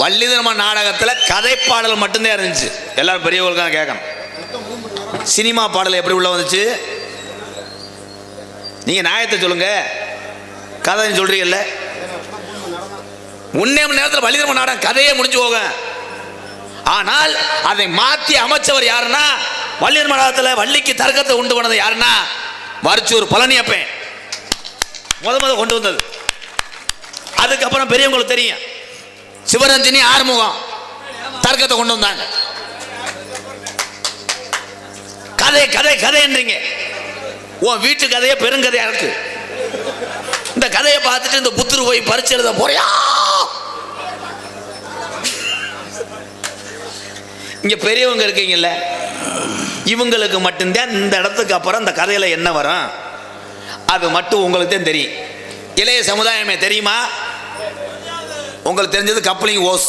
வள்ளிதர்ம நாடகத்தில் கதை பாடல் மட்டும்தான் இருந்துச்சு. எல்லாரும் பெரியவர்களுக்காக தான் கேட்கணும். சினிமா பாடல் எப்படி உள்ள வந்துச்சு? நீங்க நியாயத்தை சொல்லுங்க. கதை சொல்றீங்கல்ல. ஒன்னே மணி நேரத்தில் வள்ளிதர்ம நாடகம் கதையே முடிஞ்சு போக ஆனால் அதை மாற்றி அமைச்சவர் யாருன்னா வள்ளிதர்ம மண்டலத்தில் வள்ளிக்கு தர்க்கத்தை உண்டு பண்ணது யாருன்னா மருச்சூர் பழனியப்பன். முத முத கொண்டு வந்தது. அதுக்கப்புறம் பெரியவங்களுக்கு தெரியும். சிவரஞ்சனி ஆறுமுகம். தர்க்கத்தை கொண்டு வந்தாங்க. கதை கதை கதைன்றீங்க. உன் வீட்டு கதையே பெருங்கதையா இருக்கு. இந்த கதையை பார்த்துட்டு இந்த புத்தர் போய் பரிச்சு எழுத போறியா? இங்க பெரியவங்க இருக்கீங்கல்ல இவங்களுக்கு மட்டும்தான் இந்த இடத்துக்கு அப்புறம் இந்த கதையில என்ன வரும்? அது மட்டும் உங்களுக்கு தான் தெரியும். இளைய சமுதாயமே தெரியுமா? உங்களுக்கு தெரிஞ்சது கப்ளிங் ஓஸ்.